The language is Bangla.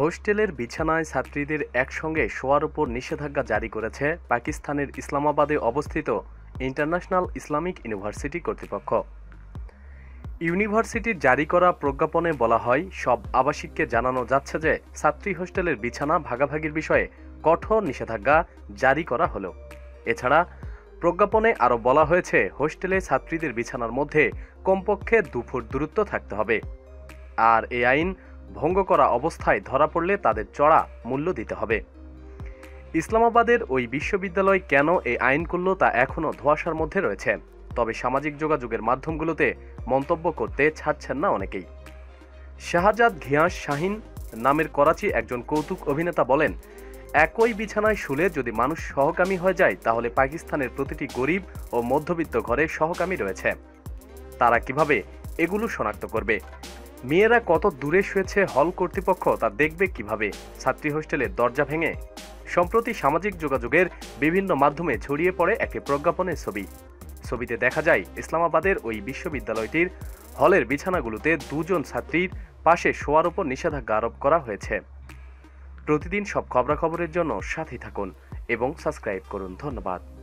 হোস্টেলের বিছানায় ছাত্রীদের একসঙ্গে শোয়ার উপর নিষেধাজ্ঞা জারি করেছে পাকিস্তানের ইসলামাবাদে অবস্থিত ইন্টারন্যাশনাল ইসলামিক ইউনিভার্সিটি কর্তৃপক্ষ। ইউনিভার্সিটির জারি করা প্রজ্ঞাপনে বলা হয়, সব আবাসিককে জানানো যাচ্ছে যে ছাত্রী হোস্টেলের বিছানা ভাগাভাগির বিষয়ে কঠোর নিষেধাজ্ঞা জারি করা হলো। এছাড়া প্রজ্ঞাপনে আরও বলা হয়েছে, হোস্টেলে ছাত্রীদের বিছানার মধ্যে কমপক্ষে দু ফুট দূরত্ব থাকতে হবে। আর এ আইন ভঙ্গ করা অবস্থায় ধরা পড়লে তাদের চড়া মূল্য দিতে হবে। ইসলামাবাদের ওই বিশ্ববিদ্যালয় কেন এই আইন করল তা এখনও ধোঁয়াশার মধ্যে রয়েছে। তবে সামাজিক যোগাযোগের মাধ্যমগুলোতে মন্তব্য করতে ছাড়ছেন না অনেকেই। শাহজাদ ঘিয়াস শাহিন নামের করাচি একজন কৌতুক অভিনেতা বলেন, একই বিছানায় শুলে যদি মানুষ সহকামী হয়ে যায়, তাহলে পাকিস্তানের প্রতিটি গরিব ও মধ্যবিত্ত ঘরে সহকামী রয়েছে। তারা কীভাবে এগুলো শনাক্ত করবে? মেয়েরা কত দূরে শুয়েছে হল কর্তৃপক্ষ তা দেখবে কীভাবে? ছাত্রী হোস্টেলের দরজা ভেঙে সম্প্রতি সামাজিক যোগাযোগের বিভিন্ন মাধ্যমে ছড়িয়ে পড়ে একটি প্রজ্ঞাপনের ছবি। ছবিতে দেখা যায়, ইসলামাবাদের ওই বিশ্ববিদ্যালয়টির হলের বিছানাগুলোতে দুজন ছাত্রীর পাশে শোয়ার উপর নিষেধাজ্ঞা আরোপ করা হয়েছে। প্রতিদিন সব খবরাখবরের জন্য সাথে থাকুন এবং সাবস্ক্রাইব করুন। ধন্যবাদ।